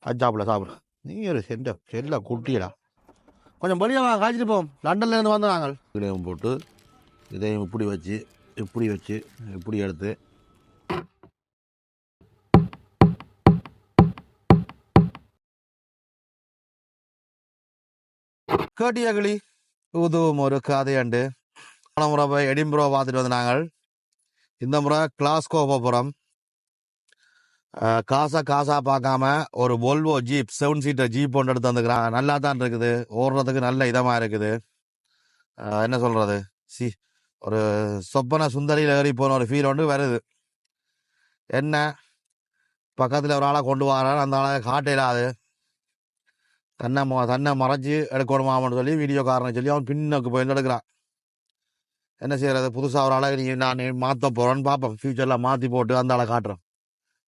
அது சாப்பிட சாப்பிட. நீ ஒரு செல்ல செல்ல குட்டியடா. கொஞ்சம் வெளியே வாங்க காய்ச்சிட்டு போவோம் லண்டன்ல இருந்து வந்து நாங்கள். இதையும் போட்டு இதையும் இப்படி வச்சு இப்படி வச்சு இப்படி எடுத்து. கேட்டியா கிளி? இதுவும் ஒரு கதையண்டு போன முறை போய் எடிம்புரோ பார்த்துட்டு வந்து நாங்கள். இந்த முறை கிளாஸ்கோ போகிறோம் காசா காசா பார்க்காம ஒரு volvo jeep seven seater jeep ஒன்று எடுத்து வந்துக்கிறான் நல்லா தான் இருக்குது. ஓடுறதுக்கு நல்ல இதமாக இருக்குது. என்ன சொல்கிறது சி ஒரு சொப்பன சுந்தரியில் ஏறி போன ஒரு ஃபீல் ஒன்று வருது. என்ன? பக்கத்தில் ஒரு ஆளை கொண்டு வரான். அந்த ஆளை காட்டையிலாது தன்னை மொ- தன்னை மறைச்சி எடுக்கணுமான்னு சொல்லி வீடியோ காரணம் சொல்லி அவன் பின்னுக்கு போய் எடுக்கிறான் என்ன செய்யறது? புதுசாக ஒரு ஆளை நீ நான் மாற்ற போகிறேன்னு பார்ப்போம். ஃப்யூச்சரில் மாற்றி போட்டு அந்த ஆளை காட்டுறோம்.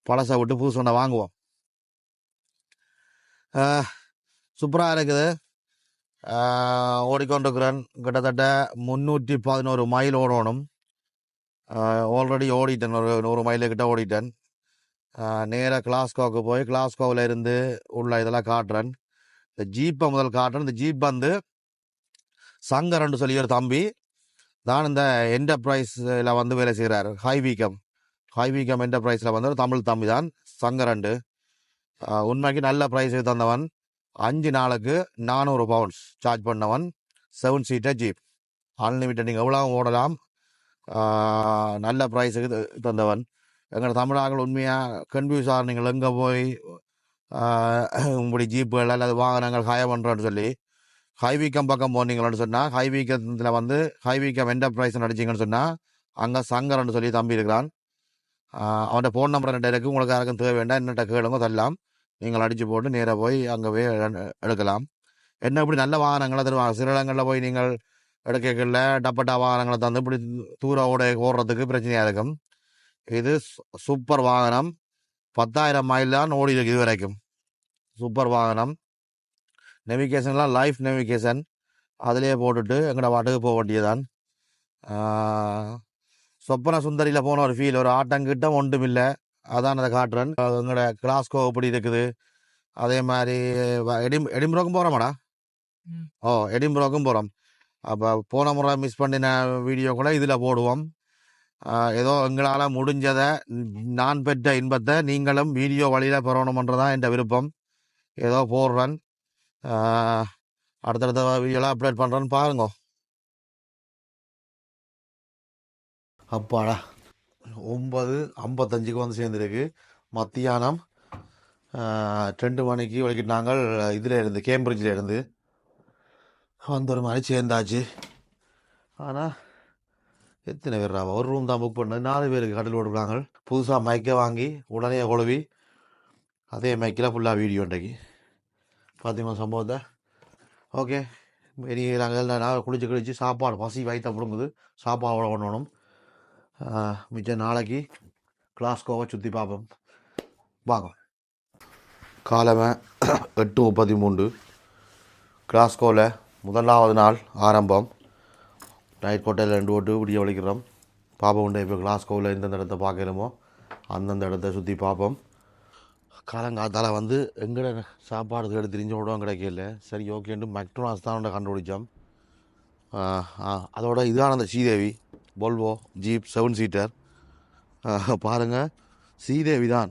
பழசை விட்டு புதுசு ஒன்றை வாங்குவோம். சூப்பராக இருக்குது. ஓடிக்கொண்டிருக்கிறேன். கிட்டத்தட்ட முந்நூற்றி பதினோரு மைல் ஓடணும். ஆல்ரெடி ஓடிட்டேன். ஒரு நூறு மைலு கிட்ட ஓடிட்டேன். நேராக கிளாஸ்கோவுக்கு போய் கிளாஸ்கோவில் இருந்து உள்ள இதெல்லாம் காட்டுறேன். இந்த ஜீப்பை முதல் காட்டுறேன். இந்த ஜீப் வந்து சங்கரன்னு சொல்லி ஒரு தம்பி தான் இந்த என்டர்பிரைஸில் வந்து வேலை செய்கிறார் ஹை வீக்கம் ஹை வீக்கம் என்டர்பிரைஸில் வந்து ஒரு தமிழ் தம்பி தான் சங்கரண்டு உண்மைக்கு நல்ல ப்ரைஸ் தந்தவன். அஞ்சு நாளுக்கு நானூறு பவுண்ட்ஸ் சார்ஜ் பண்ணவன். செவன் சீட்டர் ஜீப் அன்லிமிட்டட் நீங்கள் எவ்வளோ ஓடலாம் நல்ல ப்ரைஸுக்கு தந்தவன். எங்கள் தமிழாக்கள் உண்மையாக கன்ஃபியூஸ் நீங்கள் எங்கே போய் இப்படி ஜீப்புகள் அல்லது வாகனங்கள் ஹய பண்ணுறோன்னு சொல்லி ஹைவீக்கம் பக்கம் போனீங்கன்னு சொன்னால் ஹைவீக்கத்தில் வந்து ஹைவீக்கம் என்டர்பிரைஸ் நடிச்சிங்கன்னு சொன்னால் அங்கே சங்கரன்னு சொல்லி தம்பி இருக்கிறான். அவன் ஃபோன் நம்பர் என்கிட்ட இருக்குது உங்களுக்கு யாருக்கும் தேவை வேண்டாம். என்னட்ட கேளுங்க தரலாம். நீங்கள் அடித்து போட்டு நேராக போய் அங்கே போய் எடுக்கலாம். என்ன இப்படி நல்ல வாகனங்களை தருவாங்க? சில இடங்களில் போய் நீங்கள் எடுக்கல டப்பட்டா வாகனங்களை தந்து இப்படி தூர ஓட ஓடுறதுக்கு பிரச்சனையாக இருக்கும். இது சு- சூப்பர் வாகனம். பத்தாயிரம் மைல் தான் ஓடி இருக்கு இது வரைக்கும். சூப்பர் வாகனம். நெவிகேஷன்லாம் லைஃப் நெவிகேஷன் அதிலே போட்டுட்டு எங்களோட வாட்டுக்கு போக வேண்டியதான் சொப்பன சுந்தரியில் போன ஒரு ஃபீல் ஒரு ஆட்டங்கிட்டம் ஒன்றும் இல்லை அதான் அதை காட்டுறேன். எங்களோட கிளாஸ்கோ எப்படி இருக்குது? அதே மாதிரி எடிம் எடிம்புரோக்கும் போகிறோமாடா. ஓ எடிம்புரோக்கும் போகிறோம் அப்போ போன முறை மிஸ் பண்ணின வீடியோ கூட இதில் போடுவோம். ஏதோ எங்களால் முடிஞ்சதை நான் பெற்ற இன்பத்தை நீங்களும் வீடியோ வழியில் பெறணுமன்றதான் என் விருப்பம். ஏதோ போடுறேன். அடுத்தடுத்த வீடியோலாம் அப்டேட் பண்ணுறேன்னு பாருங்க. அப்பாடா. ஒன்பது ஐம்பத்தஞ்சுக்கு வந்து சேர்ந்துருக்கு. மத்தியானம் ரெண்டு மணிக்கு வரைக்கும் நாங்கள் இதில் இருந்து கேம்பிரிட்ஜில் இருந்து வந்து ஒரு மாதிரி சேர்ந்தாச்சு. ஆனால் எத்தனை பேர் ராவா? ஒரு ரூம் தான் புக் பண்ணது. நாலு பேருக்கு கடல் போட்டுருக்காங்க புதுசாக மைக்கை வாங்கி உடனே குழவி அதே மைக்கில் ஃபுல்லாக வீடியோ இன்றைக்கு. பார்த்தீங்களா சம்பவத்தை? ஓகே இனி நாங்கள் நான் குளிச்சு குளிச்சு சாப்பாடு பசி வயிற்ற முடுங்குது சாப்பாடு பண்ணணும். ஆஹ், மிச்சம் நாளைக்கு கிளாஸ்கோவை சுற்றி பார்ப்போம் வாங்க காலமை எட்டு முப்பத்தி மூன்று கிளாஸ்கோவில் முதலாவது நாள் ஆரம்பம் நைட் கோட்டையில் ரெண்டு ஓட்டு விடிய வலிக்கிறோம் பாப்போம் உண்டு இப்போ கிளாஸ்கோவில் எந்தெந்த இடத்த பார்க்கணுமோ அந்தந்த இடத்த சுற்றி பார்ப்போம் காலங்காத்தால் வந்து எங்கட சாப்பாடு தேடி திரிஞ்ச விடவும் கிடைக்கல சரி ஓகேன்ட்டு மெக்டோனாஸ் தான் கண்டுபிடிச்சோம் அதோட இதான அந்த Sridevi. Volvo jeep seven seater பாருங்கள் ஸ்ரீதேவி தான்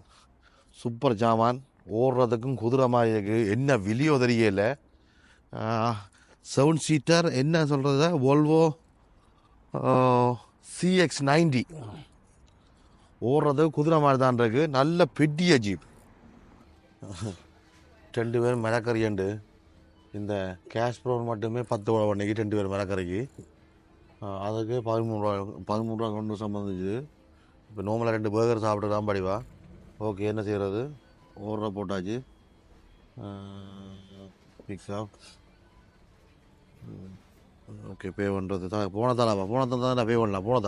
சூப்பர் ஜாமான். ஓடுறதுக்கும் குதிரை மாதிரி இருக்குது என்ன விலையோ தெரியல. செவன் சீட்டர் என்ன சொல்கிறது ஓல்வோ சிஎக்ஸ் நைன்டி ஓடுறது குதிரை மாதிரி தான் இருக்குது நல்ல பெட்டிய ஜீப் ரெண்டு பேரும் மிளக்கறியண்டு இந்த கேஷ் ப்ரோ மட்டுமே பத்து ரூபா ரெண்டு பேர் மரக்கரைக்கு அதுக்கு பதிமூணு ரூபா பதிமூணு ரூபா கொண்டு சம்மந்திச்சு இப்போ நோமலாக ரெண்டு பேர்கர் சாப்பிட்டுதான் படிவா ஓகே என்ன செய்கிறது ஓடுற போட்டாச்சு. பிக்ஸா ஓகே பே பண்ணுறது தான் போன தராப்பா போன தான் பே பண்ணலாம் போன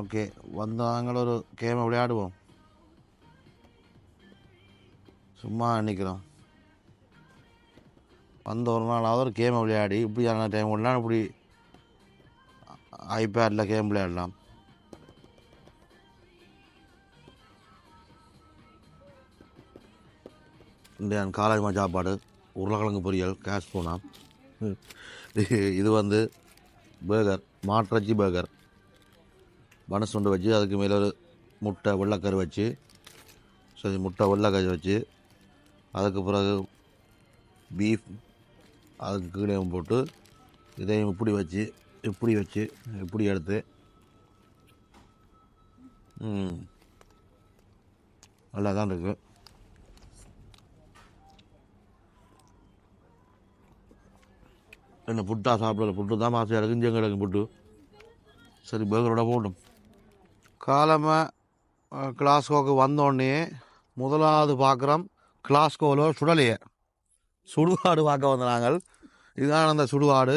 ஓகே வந்து நாங்களும் ஒரு கேமை விளையாடுவோம். சும்மா நிற்கிறோம் வந்த ஒரு நாளாவது ஒரு கேமை விளையாடி இப்படியான டைம் விடலாம் இப்படி ஐபேடில் கேம் விளையாடலாம். இந்த காலாஜ்மா சாப்பாடு உருளைக்கிழங்கு பொரியல் கேஷ் போனால் இது வந்து பேகர் மாட்டிறச்சி பேகர் மனசுண்டு வச்சு அதுக்கு மேலே ஒரு முட்டை வெள்ளைக்கரு வச்சு சரி முட்டை வெள்ளைக்கறி வச்சு அதுக்கு பிறகு பீஃப் அதுக்கு கீழேயும் போட்டு இதையும் இப்படி வச்சு இப்படி வச்சு இப்படி எடுத்து நல்லா தான் இருக்குது என்ன புட்டா சாப்பிடல புட்டு தான் மாசையாக இருக்குது இங்கே கிடக்கு புட்டு. சரி பேக்கரோட போட்டும் காலமாக கிளாஸ்கோக்கு வந்தோடனே முதலாவது பார்க்குறோம் கிளாஸ்கோவில் சுடலையை. சுடுகாடு பார்க்க வந்த நாங்கள். இதுதான் அந்த சுடுகாடு.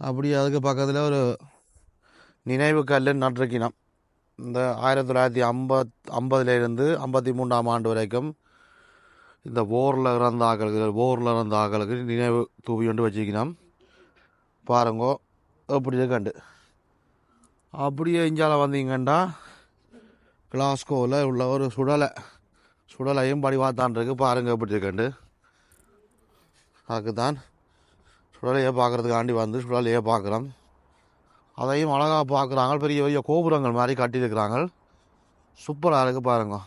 அப்படி அதுக்கு பக்கத்தில் ஒரு நினைவு கல் நட்டிருக்கணும் இந்த ஆயிரத்தி தொள்ளாயிரத்தி ஐம்பத் ஐம்பதுலேருந்து ஐம்பத்தி மூன்றாம் ஆண்டு வரைக்கும் இந்த போரில் இறந்த ஆக்களுக்கு போரில் இறந்த ஆக்களுக்கு நினைவு தூவி கொண்டு வச்சுக்கணும் பாருங்கோ எப்படி இருக்கண்டு அப்படியே இஞ்சால வந்தீங்கண்டா கிளாஸ்கோவில் உள்ள ஒரு சுடலை சுடலையும் படி பார்த்தான் இருக்கு பாருங்க எப்படி இருக்கண்டு அதுக்கு தான் சுடலையை பார்க்குறதுக்காண்டி வந்து சுடலையை பார்க்குறோம் அதையும் அழகாக பார்க்குறாங்க பெரிய பெரிய கோபுரங்கள் மாதிரி கட்டியிருக்கிறாங்க சூப்பராக இருக்குது பாருங்க.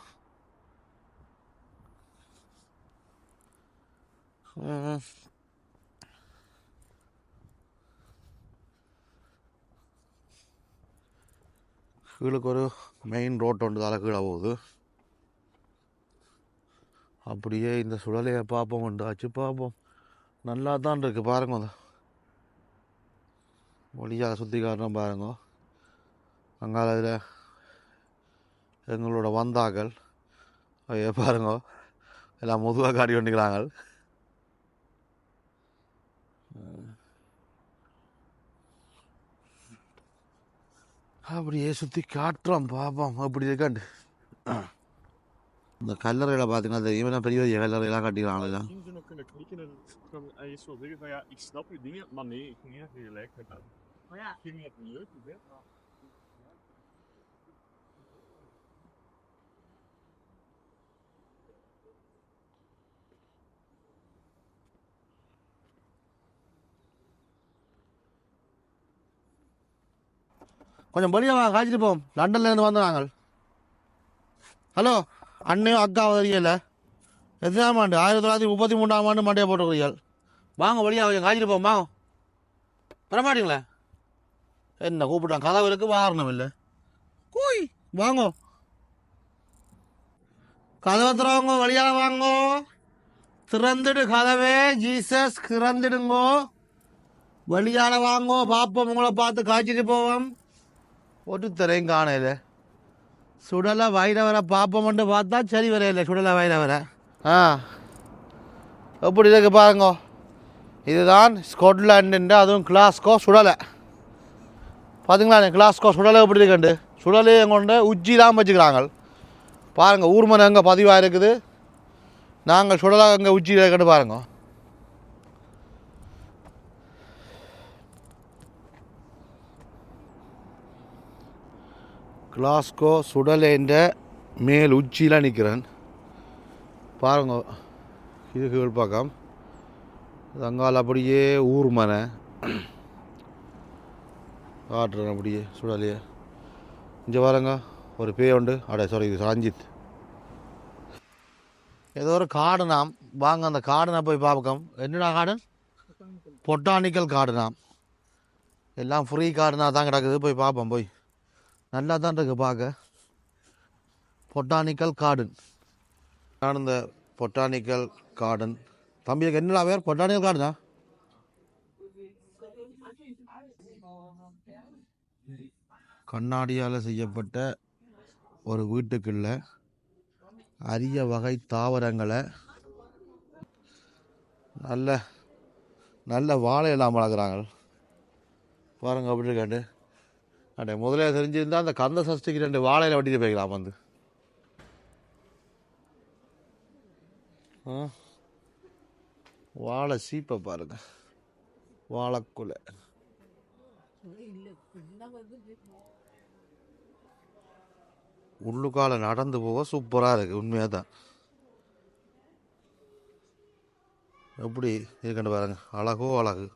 கீழுக்கு ஒரு மெயின் ரோட் ஒன்று தலை கீழே போகுது. அப்படியே இந்த சுழலையை பார்ப்போம். உண்டாச்சு பார்ப்போம். நல்லா தான் இருக்குது பாருங்க ஒளியாக சுற்றி காட்டுறோம் பாருங்க. அங்கால அதில் எங்களோட வந்தாக்கள். அவைய பாருங்க. எல்லாம் முதுவாக காட்டி கொண்டுக்கிறாங்க அப்படியே சுற்றி காட்டுறோம் பார்ப்போம் அப்படி இருக்காண்டு? இந்த கல்லறையில் பார்த்தீங்கன்னா தெரியும் என்ன பெரிய பெரிய கல்லறையெல்லாம் கட்டிக்கிறாங்களா கொஞ்சம் வெளியே வாங்க காய்ச்சிட்டு போவோம் லண்டன்லேருந்து வந்தோம் நாங்கள் ஹலோ அண்ணையும் அக்கா தெரியல எத்தனாம் ஆண்டு? ஆயிரத்தி தொள்ளாயிரத்தி முப்பத்தி மூணாம் ஆண்டு மண்டையை போட்டுக்கிறீர்கள் வாங்க கொஞ்சம் காய்ச்சிட்டு போவோம் வாங்க. வரமாட்டீங்களே என்ன கூப்பிட்டான்? கதவு இருக்கு வாரணம் இல்லை. கூய். வாங்கோ. கதவை திறவாங்க வழியால வாங்கோ. திறந்துடு கதவே ஜீசஸ் திறந்துடுங்கோ. வெளியால வாங்கோ பாப்போம் உங்களை பார்த்து காய்ச்சிட்டு போவோம். ஒருத்தரையும் காணையில. சுடலை வைரவரை பார்ப்போம்னு பார்த்தா சரி வரையில சுடலை வைரவரை ஆ. எப்படி இருக்கு பாருங்க. இதுதான் ஸ்காட்லாண்டுன்ற அதுவும் கிளாஸ்கோ சுடலை. பார்த்துங்களா கிளாஸ்கோ சுடலை எப்படி இருக்குண்டு சுடலையும் கொண்டு தான் வச்சுக்கிறாங்க. பாருங்கள் ஊர்மனை அங்கே பதிவாக இருக்குது? நாங்கள் சுடலை அங்கே உச்சியில் இருக்குன்னு பாருங்கள் கிளாஸ்கோ சுடலேன்ற மேல் உச்சியில் நிற்கிறேன் பாருங்க இது கீழ்ப்பாக்கம் அங்கால் அப்படியே ஊர் மனை. காட்டுறேன் அப்படியே சுடலையே இங்கே பாருங்க ஒரு பேய் உண்டு. அட சாரி இது ரஞ்சித். ஏதோ ஒரு காடு நாம். வாங்க அந்த காடனை போய் பார்ப்போம். என்னடா கார்டன் பொட்டானிக்கல் காடு நாம். எல்லாம் ஃப்ரீ காடுனா தான் கிடக்குது. போய் பார்ப்போம் போய். நல்லா தான் இருக்கு பார்க்க. Botanical garden. நான் இந்த பொட்டானிக்கல் கார்டன். தம்பிக்கு என்னடா பேர் பொட்டானிக்கல் கார்டனா? கண்ணாடியால் செய்யப்பட்ட ஒரு வீட்டுக்குள்ள அரிய வகை தாவரங்களை நல்ல நல்ல வாழை இல்லாமல் வளர்க்குறாங்க. பாருங்க அப்படி இருக்காண்டு அடே முதலே தெரிஞ்சிருந்தால் அந்த கந்த சஷ்டிக்கு ரெண்டு வாழையில் வட்டிட்டு போய்க்கலாம் வந்து. வாழை சீப்பை பாருங்க. வாழைக்குலை. உள்ளுக்கால நடந்து போக சூப்பராக இருக்குது உண்மையாக தான் எப்படி இருக்குன்னு பாருங்க அழகோ அழகு.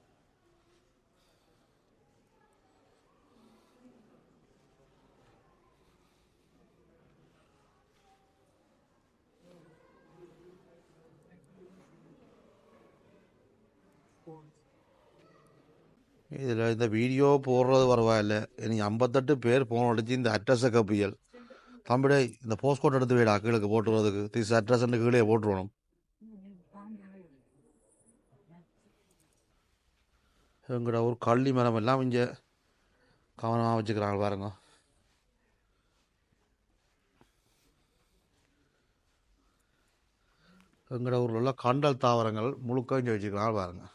இதில் இந்த வீடியோ போடுறது பரவாயில்ல. இனி ஐம்பத்தெட்டு பேர் போன அடிச்சு இந்த அட்ரஸை கப்பியல் தம்பிடே இந்த போஸ்ட்கோட் எடுத்து வீடா கீழே போட்டுறதுக்கு. திஸ் அட்ரஸ் கீழே போட்டுருவணும் எங்கட ஒரு கள்ளி மரம் எல்லாம் இங்கே கவனமாக வச்சுக்கிறாங்க பாருங்க. எங்கட ஊரில் உள்ள கண்டல் தாவரங்கள் முழுக்க இங்கே வச்சுக்கிறாங்க பாருங்கள்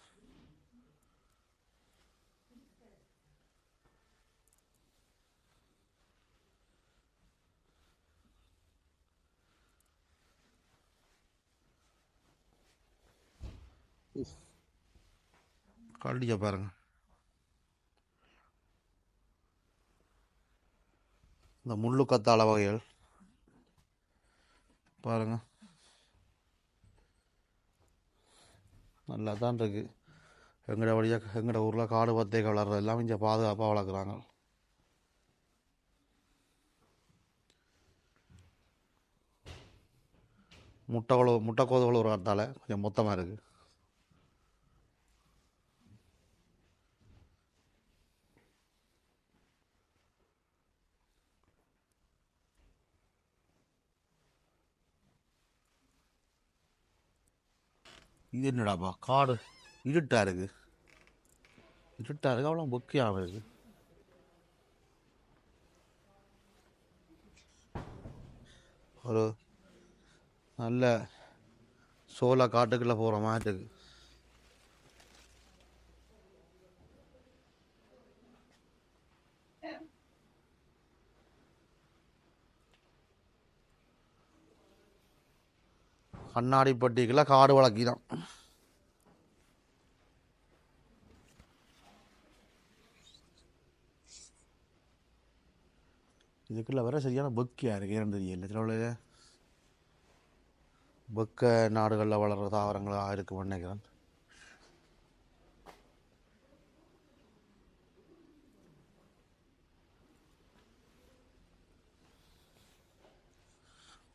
கள்ளியை பாருங்க இந்த முள்ளு கத்தாழ வகைகள் பாருங்க நல்லா தான் இருக்கு எங்கட வழியாக எங்கட ஊரில் காடு பத்தை வளர்றது எல்லாம் இங்கே பாதுகாப்பாக வளர்க்குறாங்க முட்டை கொழு முட்டை கோதுகள் ஒரு இடத்தால கொஞ்சம் மொத்தமாக இருக்குது இது என்னடாப்பா? காடு. இருட்டாக இருக்கு. இருட்டாக இருக்கு. அவ்வளோ பொக்கியாக இருக்கு. ஒரு நல்ல சோள காட்டுக்குள்ளே போகிற மாதிரி இருக்குது கண்ணாடி காடு காடு வளர்க்கிதான். இதுக்குள்ள வர சரியான பொக்கியா இருக்கு ஏன்னு தெரியல. இதில் உள்ள பொக்க நாடுகளில் வளர்கிற தாவரங்களாக இருக்கும்னு நினைக்கிறேன்.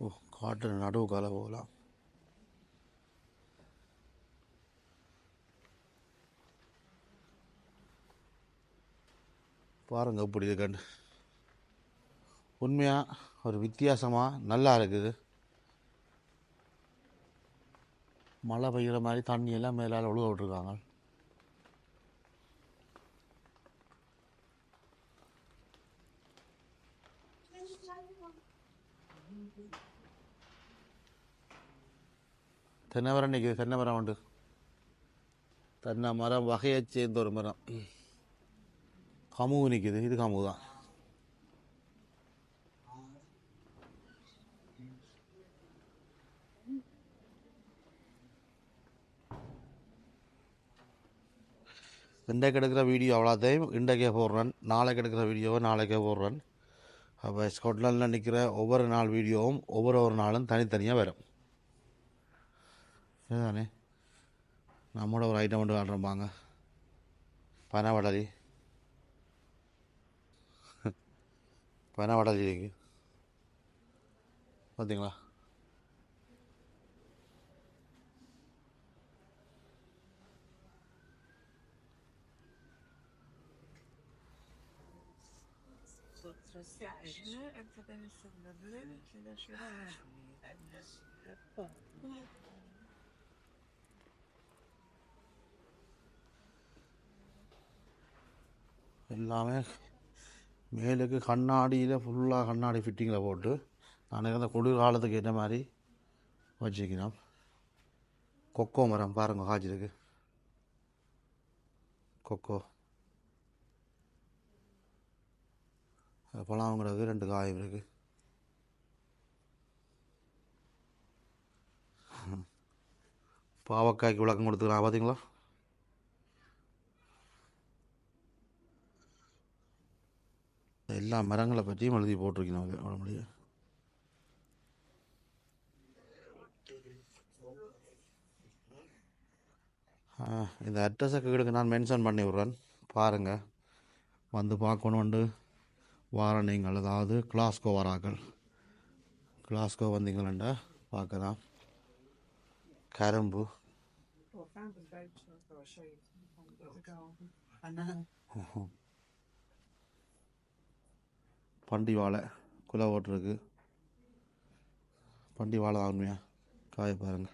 ஓ காட்டு நடுவு கலை போகலாம். பாருங்க இப்படி கண்டு உண்மையாக ஒரு வித்தியாசமாக நல்லா இருக்குது. மழை பெய்கிற மாதிரி தண்ணி எல்லாம் மேலால் ஒழுக விட்ருக்காங்க தென்னை மரம் நிற்குது தென்னை மரம் உண்டு. தென்னை மரம் வகையை சேர்ந்த ஒரு மரம். கமுகு நிற்கிது இது கமுகு தான். இன்றைக்கு எடுக்கிற வீடியோ அவ்வளோத்தையும் இன்றைக்கே போடுறேன். நாளைக்கு எடுக்கிற வீடியோவை நாளைக்கே போடுறேன். அப்போ ஸ்காட்லாண்டில் நிற்கிற ஒவ்வொரு நாள் வீடியோவும் ஒவ்வொரு ஒரு நாளும் தனித்தனியாக வரும். இதுதானே? நம்மளோட ஒரு ஐட்டம் மட்டும் பனை பனவடலி. பனவடலி இருக்கு பார்த்தீங்களா எல்லாமே மேலுக்கு கண்ணாடியில் ஃபுல்லாக கண்ணாடி ஃபிட்டிங்கில் போட்டு நான் அந்த குளிர்காலத்துக்கு ஏற்ற மாதிரி வச்சுக்கணும் கொக்கோ மரம் பாருங்க காய்ச்சிருக்கு. கொக்கோ. பழம் கிடக்கு ரெண்டு காயும் இருக்குது பாவக்காய்க்கு விளக்கம் கொடுத்துக்கலாம் பார்த்தீங்களா எல்லா மரங்களை பற்றியும் எழுதி போட்டிருக்கணும் அது அவ்வளோ முடியும் இந்த அட்ரஸை கீழுக்கு நான் மென்ஷன் பண்ணி விட்றேன். பாருங்கள் வந்து பார்க்கணுண்டு வார நீங்கள் அதாவது கிளாஸ்கோ வராக்கள். கிளாஸ்கோ வந்தீங்களா பார்க்கலாம். கரும்பு. பண்டி வாழை குலை ஓட்டுருக்கு பண்டி வாழை தான் காய பாருங்க.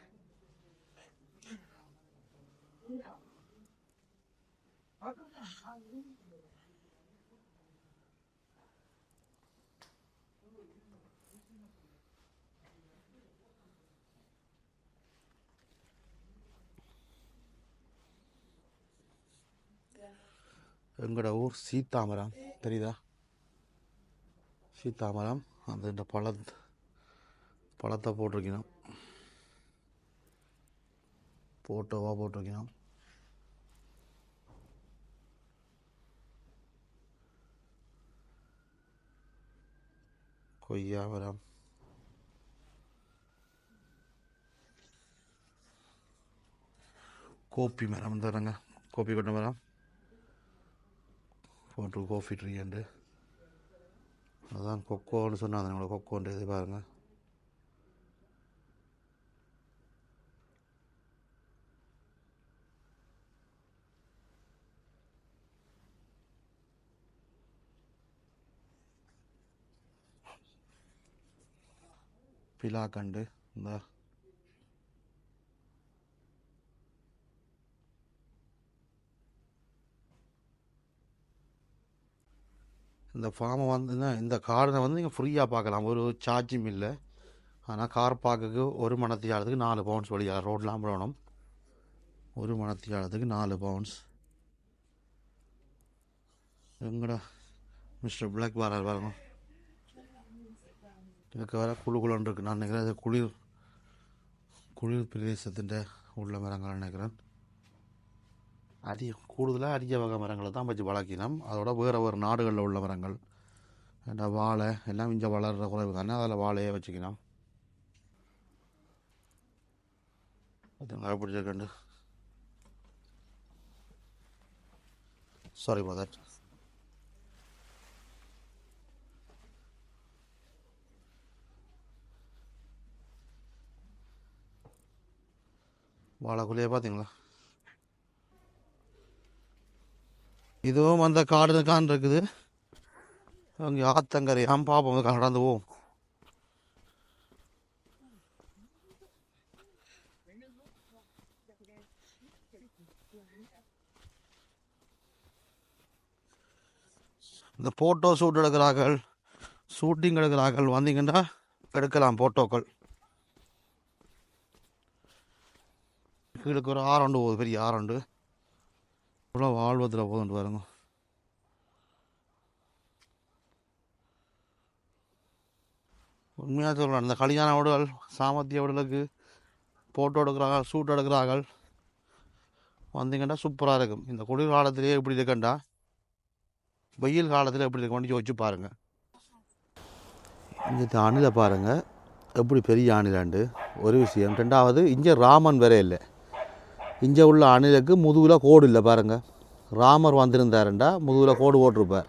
எங்களோட ஊர் சீத்தாமரம் தெரியுதா? சீத்தாமரம் அந்த இந்த பழ பழத்தை போட்டிருக்கணும். போட்டோவாக போட்டிருக்கணும். கொய்யா மரம். கோப்பி மரம் தரங்க கோப்பி கொண்ட மரம். போட்டு கோஃபி ட்ரீ உண்டு. அதுதான் கொக்கோன்னு சொன்னாங்க நம்மளோட கொக்கோன்ற இது பாருங்க. பிலாக்கண்டு இந்த. இந்த ஃபார்மை வந்து இந்த கார்டனை வந்து நீங்கள் ஃப்ரீயாக பார்க்கலாம். ஒரு சார்ஜும் இல்லை. ஆனால் கார் பார்க்குக்கு ஒரு மணத்தியாலத்துக்கு நாலு பவுன்ஸ் வழியாக ரோட்லாம் போகணும் ஒரு மணத்தியாலத்துக்கு நாலு பவுன்ஸ் எங்கடா மிஸ்டர் பிளாக் வரார் பாருங்க. எனக்கு வர குழு குழுன்னு இருக்குது நான் நினைக்கிறேன் அது குளிர் குளிர் பிரதேசத்தின் உள்ள மரங்கள் நினைக்கிறேன். அதிக கூடுதலாக அரிய வகை மரங்களை தான் வச்சு வளர்க்கினோம் அதோட வேறு வேறு நாடுகளில் உள்ள மரங்கள். இந்த வாழை எல்லாம் இங்கே வளர்கிற குறைவு தானே. அதில் வாழையே வச்சுக்கணும் அதுங்க பிடிச்சிருக்கண்டு. சாரி ஃபார் தட் வாழைக்குள்ளேயே பார்த்தீங்களா? இதுவும் அந்த காடு கான் இருக்குது. அங்கே ஆத்தங்கரை ஆம் பார்ப்போம் கடந்து போவோம். இந்த ஃபோட்டோ ஷூட் எடுக்கிறார்கள் ஷூட்டிங் எடுக்கிறார்கள் வந்தீங்கன்னா எடுக்கலாம் ஃபோட்டோக்கள் கீழுக்கு ஒரு ஆரண்டு போகுது பெரிய ஆரண்டு இவ்வளோ வாழ்வத்தில் போகுதுன்ட்டு பாருங்க. உண்மையாக சொல்கிறேன் இந்த கல்யாண உடல் சாமர்த்திய உடலுக்கு ஃபோட்டோ எடுக்கிறார்கள் ஷூட் எடுக்கிறார்கள். வந்தீங்கன்னா சூப்பராக இருக்கும். இந்த குளிர் காலத்திலேயே எப்படி இருக்கண்டா? வெயில் காலத்தில் எப்படி இருக்க வேண்டிய வச்சு பாருங்கள் இந்த அணிலை பாருங்கள் எப்படி பெரிய அணிலாண்டு. ஒரு விஷயம். ரெண்டாவது இங்கே ராமன் வேற இல்லை. இங்கே உள்ள அணிலுக்கு முதுகில் கோடு இல்லை பாருங்கள் ராமர் வந்திருந்தாருண்டா முதுகில் கோடு போட்டிருப்பார்.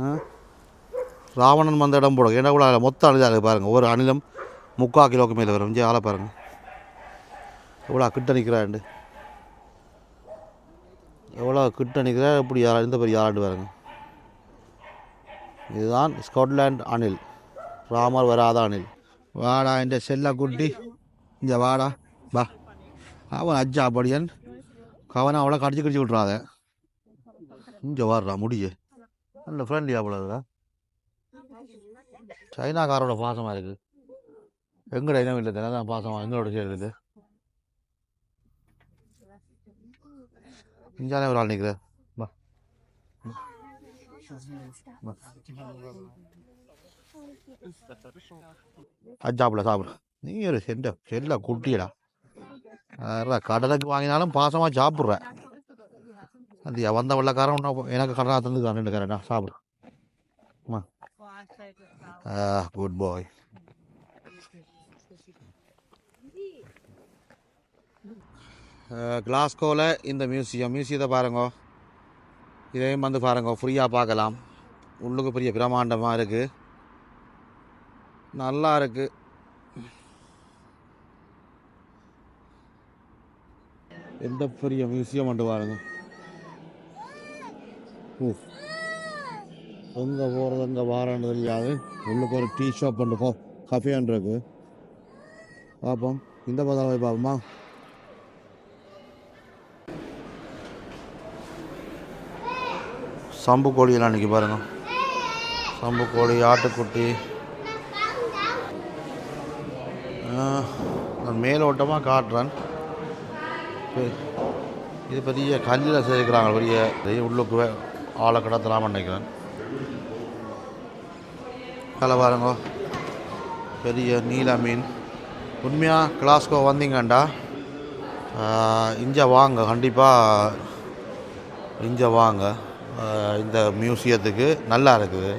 ஆ? ராவணன் வந்த இடம் போடும் ஏன்னா கூட மொத்த அணிலாக பாருங்கள் ஒரு அணிலம் முக்கால் கிலோக்கு மேலே வரும். இங்கே ஆளை பாருங்கள் எவ்வளோ கிட்ட நிற்கிறாண்டு எவ்வளோ கிட்ட நிற்கிறா இப்படி யாரா இந்த பெரிய யாராண்டு பாருங்க. இதுதான் ஸ்காட்லாண்ட் அணில். ராமர் வராத அணில். வாடா இந்த செல்ல குட்டி. இந்த வாடா. வா. அவன் அஜா படியன் கவனம் அவ்வளோ கடிச்சு கடிச்சு விட்றாத இங்கே வர்றா முடிய. நல்ல ஃப்ரெண்ட்லி அவ்வளோதா சைனாக்காரோட பாசமாக இருக்குது எங்கட இனம் இல்லை தானே தான் பாசமாக எங்களோட சேர்ந்தது இங்கே ஒரு ஆள் நிற்கிற வா. வா. சாப்பிடு. நீ ஒரு செண்ட செல்ல குட்டியடா. கடலுக்கு வாங்கினாலும் பாசமாக சாப்பிட்றேன். அது வந்த வெள்ளக்காரன் ஒன்றும் எனக்கு கடனாக தந்துக்கிறான் ரெண்டு காரடா சாப்பிடு. குட் பாய் கிளாஸ்கோவில் இந்த மியூசியம் மியூசியத்தை பாருங்க. இதையும் வந்து பாருங்க ஃப்ரீயாக பார்க்கலாம். உள்ளுக்கு பெரிய பிரம்மாண்டமாக இருக்குது நல்லா இருக்குது எந்த பெரிய மியூசியம் வந்து பாருங்க ஓ. எங்கே போகிறது எங்கே தெரியாது. உள்ளுக்கு ஒரு டீ ஷாப் ஒன்று போ. கஃபேன்னு இருக்கு. பார்ப்போம் இந்த பக்கம் போய் பார்ப்போமா சம்பு கோழியெல்லாம் அன்றைக்கி பாருங்க. சம்பு கோழி ஆட்டுக்குட்டி. நான் மேலோட்டமாக காட்டுறேன். இது பெரிய கல்லில் சேர்க்குறாங்க பெரிய பெரிய உள்ளுக்கு ஆளை கடத்தலாம் நினைக்கிறேன். அதில் பாருங்க. பெரிய நீல மீன். உண்மையாக கிளாஸ்கோ வந்தீங்கண்டா? இங்கே வாங்க கண்டிப்பாக இங்கே வாங்க. இந்த மியூசியத்துக்கு நல்லா இருக்குது.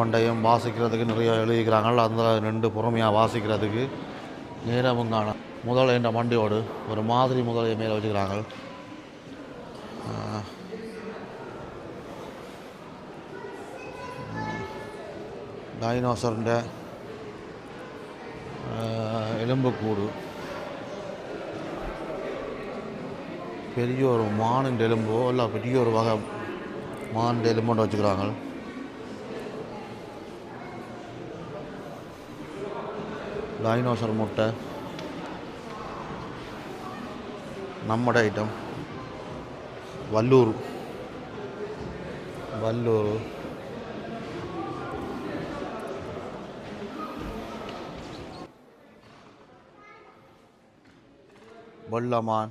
ஒன்றையும் வாசிக்கிறதுக்கு நிறைய எழுதிக்கிறாங்க. அந்த ரெண்டு பொறுமையாக வாசிக்கிறதுக்கு நேரமும் காணும் முதல் என்ற வண்டியோடு ஒரு மாதிரி முதலையை மேலே வச்சுக்கிறாங்க. டைனோசருண்ட எலும்புக்கூடு. பெரிய ஒரு மானின் எலும்போ இல்லை பெரிய ஒரு வகை மான் எலும்போண்டு வச்சுக்கிறாங்க. டைனோசர் முட்டை. நம்மட ஐட்டம் வல்லூர். வல்லூர். வெள்ளமான்.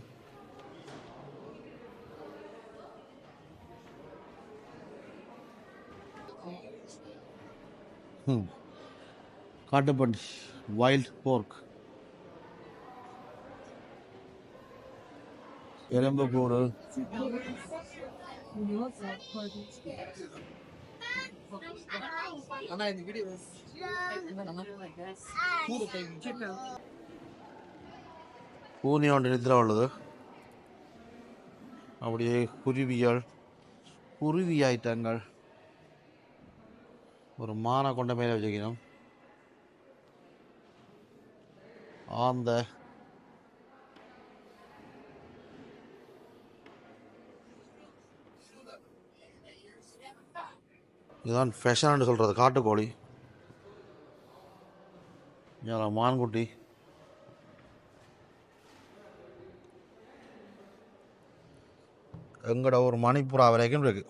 ம் காட்டுப்பட்டி வைல்ட் போர்க் எறும்பு கூடு பூனி ஒன்று நிద్ర உள்ளது அப்படியே குருவிகள் குருவி ஐட்டங்கள் ஒரு மானை கொண்ட மேலே வச்சுக்கணும் ஆந்த இதுதான் ஃபேஷன் சொல்கிறது காட்டுக்கோழி. ஏன்னா மான்குட்டி. எங்கட ஒரு மணிப்புறா வரைக்கும் இருக்குது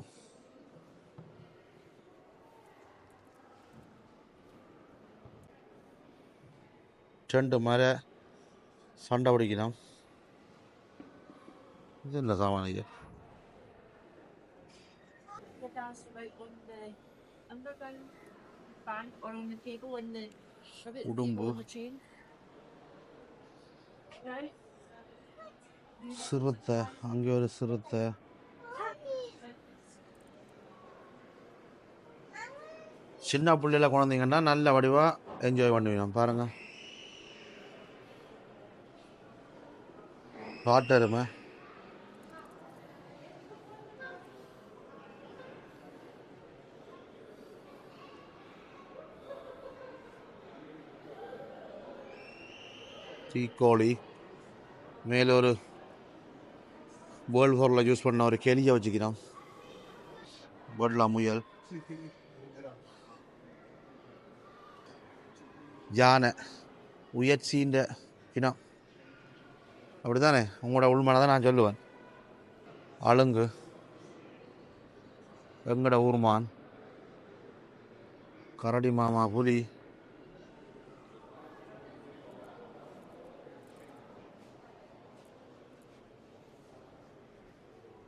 the rivet Udumbu. table on the chain. உடும்பு. சிறுத்தை. அங்கே ஒரு சிறுத்தை. சின்ன பிள்ளையில குழந்தைங்கன்னா நல்ல வடிவாக என்ஜாய் பண்ணுவீங்க. பாருங்கள் காட்டெருமை தீக்கோழி மேலே ஒரு வேர்ல்ட் ஃபோரில் யூஸ் பண்ண ஒரு கெளியை வச்சுக்கிறோம். பட்லா முயல். யானை. உயர்ச்சின்ற இனம். அப்படிதானே உங்களோட உள்மனை தான் நான் சொல்லுவேன். அழுங்கு. எங்கட ஊர்மான். கரடி மாமா புலி.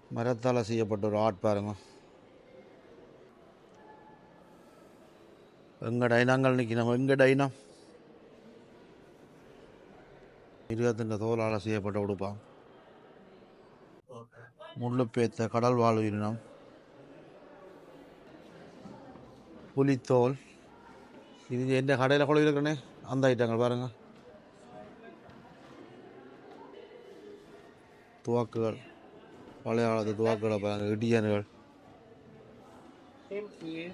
மரத்தால் செய்யப்பட்ட ஒரு ஆட் பாருங்க. எங்க டைனாங்கள் நிற்கணும் எங்க டைனம் மிருகத்தின் தோலால் செய்யப்பட்ட உடுப்பான் முள்ளுப்பேத்த கடல் வாழ் உயிரினம். புலித்தோல். இது எந்த கடையில் கூட இருக்கனே அந்த ஐட்டங்கள் பாருங்க. துவாக்குகள். பழைய காலத்து துவாக்குகளை பாருங்க இடியன்கள். Thank you.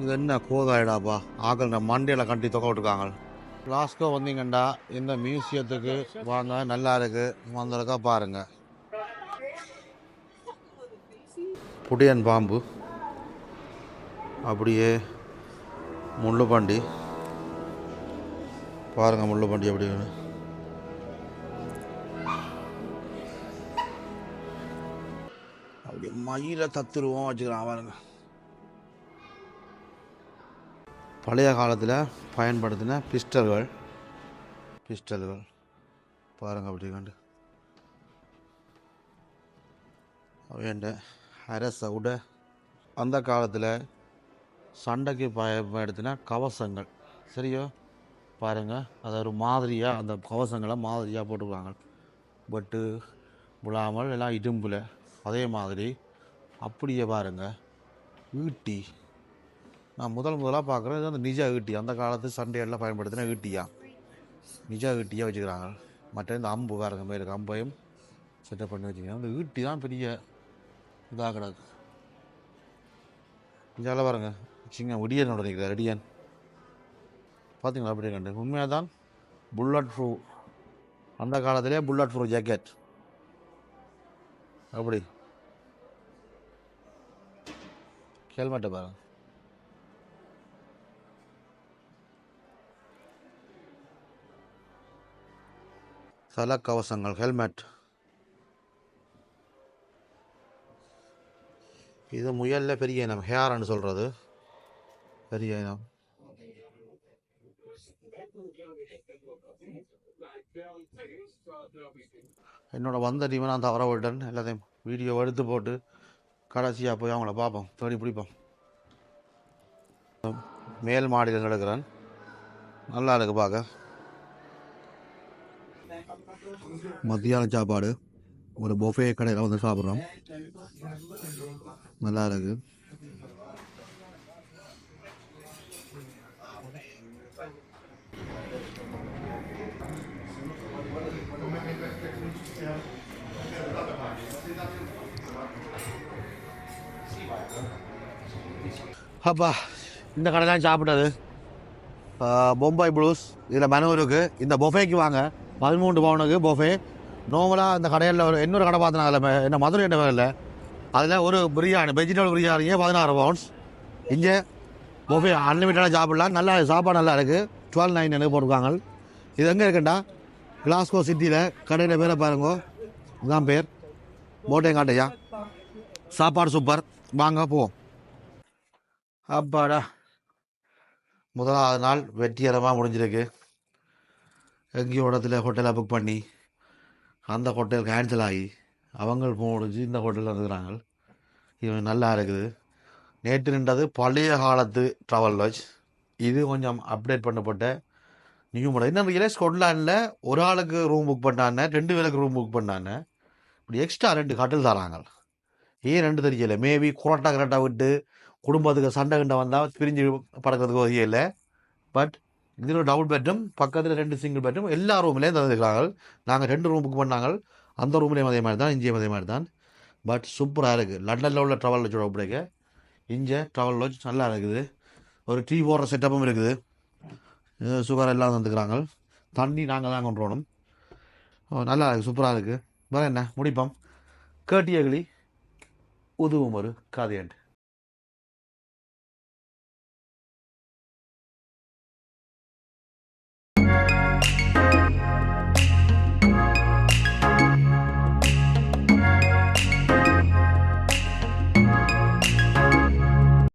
இது என்ன கோதாயிடாப்பா ஆக்கள் மண்டையில் கட்டி தொகை விட்டுருக்காங்க. லாஸ்கோ வந்தீங்கண்டா இந்த மியூசியத்துக்கு வாங்க நல்லா இருக்கு. வந்திருக்கா பாருங்க. புடியன் பாம்பு. அப்படியே முள்ளுப்பண்டி. பாருங்க முள்ளுப்பண்டி அப்படின்னு அப்படியே மயில தத்துருவோம் வச்சுக்கிறான் பாருங்க. பழைய காலத்தில் பயன்படுத்தின பிஸ்டல்கள். பிஸ்டல்கள். பாருங்கள் அப்படி கண்டு. வேண்ட அரச உட அந்த காலத்தில் சண்டைக்கு பயன்படுத்தின கவசங்கள். சரியோ? பாருங்கள் அதை ஒரு மாதிரியாக அந்த கவசங்களை மாதிரியாக போட்டுருக்காங்க. பட்டு விழாமல் எல்லாம் இடும்பில். அதே மாதிரி அப்படியே பாருங்கள் ஈட்டி நான் முதல் முதலாக பார்க்குறது அந்த நிஜா ஈட்டி. அந்த காலத்து சண்டையெல்லாம் பயன்படுத்தின ஈட்டியா? நிஜா ஈட்டியாக வச்சுக்கிறாங்க. மற்ற இந்த அம்பு வேறு மாதிரி இருக்குது அம்பையும் செட்டப் பண்ணி வச்சுக்கிறாங்க. அந்த ஈட்டி தான் பெரிய இதாக கிடக்கு. நிஜாவில் பாருங்க. சிங்க விடியன் உடனே ரெடியன். பார்த்தீங்களா அப்படியே கண்டு. உண்மையாக தான் புல்லட் ஃப்ரூ அந்த காலத்திலே புல்லட் ஃப்ரூ ஜாக்கெட். அப்படி. ஹெல்மெட்டை பாருங்கள் தலக்கவசங்கள் ஹெல்மெட் இது முயல்ல பெரிய இனம் ஹேர்னு சொல்கிறது பெரிய இனம். என்னோட வந்த டீமை நான் தவற விட்டேன். எல்லாத்தையும் வீடியோ எடுத்து போட்டு கடைசியாக போய் அவங்கள பார்ப்போம். தேடி பிடிப்போம். மேல் மாடியில் நடக்கிறேன். நல்லா இருக்கு பார்க்க. மத்தியான சாப்பாடு ஒரு பொஃபே கடையில் வந்து சாப்பிட்றோம். நல்லா இருக்கு அப்பா இந்த கடை தான் சாப்பிட்டது பொம்பாய் ப்ளூஸ் இதில் மெனு இருக்குது இந்த பொஃபேக்கு வாங்க. பதிமூன்று பவுனுக்கு பொஃபே நார்மலாக அந்த கடையில் ஒரு இன்னொரு கடை பார்த்தேன் அதில் என்ன மதுரை என்ன இல்லை அதில் ஒரு பிரியாணி வெஜிடபிள் பிரியாணியே பதினாறு பவுன்ஸ் இங்கே பொஃபே அன்லிமிட்டடாக சாப்பிடலாம். நல்லா சாப்பாடு நல்லா இருக்குது டுவெல் நைன் எனக்கு போட்டிருக்காங்க. இது எங்கே இருக்குண்டா? கிளாஸ்கோ சிட்டியில் கடையில் பேரை பாருங்க. இதுதான் பேர். போட்டையங்காட்டையா சாப்பாடு சூப்பர் வாங்க போவோம். அப்பாடா. முதலாவது நாள் வெற்றிகரமாக முடிஞ்சிருக்கு. எங்கேயோ இடத்துல ஹோட்டலாக புக் பண்ணி அந்த ஹோட்டல் கேன்சல் ஆகி அவங்க முடிஞ்சு இந்த ஹோட்டலில் வந்துக்கிறாங்க இது நல்லா இருக்குது. நேற்று நின்றது பழைய காலத்து ட்ராவல் லாட்ஜ் இது கொஞ்சம் அப்டேட் பண்ணப்பட்ட நியூ மாடல் இன்னும் ரியலே ஸ்கொட்லாண்டில் ஒரு ஆளுக்கு ரூம் புக் பண்ணானே ரெண்டு பேருக்கு ரூம் புக் பண்ணானே இப்படி எக்ஸ்ட்ரா ரெண்டு கட்டில் தராங்க. ஏன் ரெண்டு தெரியல? மேபி குரட்டா கரட்டா விட்டு குடும்பத்துக்கு சண்டை கிண்டை வந்தால் பிரிஞ்சு பறக்கிறதுக்கு வகையே இல்லை. பட் இதில் ஒரு டபுள் பெட்ரூம் பக்கத்தில் ரெண்டு சிங்கிள் பெட்ரூம் எல்லா ரூம்லேயும் தந்துருக்காங்க நாங்கள் ரெண்டு ரூம் புக் பண்ணாங்க அந்த ரூம்லேயும் அதே மாதிரி தான் இங்கேயும் அதே மாதிரி தான் பட் சூப்பராக இருக்குது லண்டனில் உள்ள ட்ராவல் லாட்ஜோட ஒப்படைக்க இங்கே ட்ராவல் லாட்ஜ் நல்லா இருக்குது. ஒரு டீ போடுற செட்டப்பும் இருக்குது. சுகர் எல்லாம் தந்துக்கிறாங்க தண்ணி நாங்கள் தான் கொண்டு வரணும். ஓ, நல்லா இருக்குது சூப்பராக இருக்குது வேறு என்ன? முடிப்போம். கேட்டியகளி உதவும் ஒரு கதையண்டு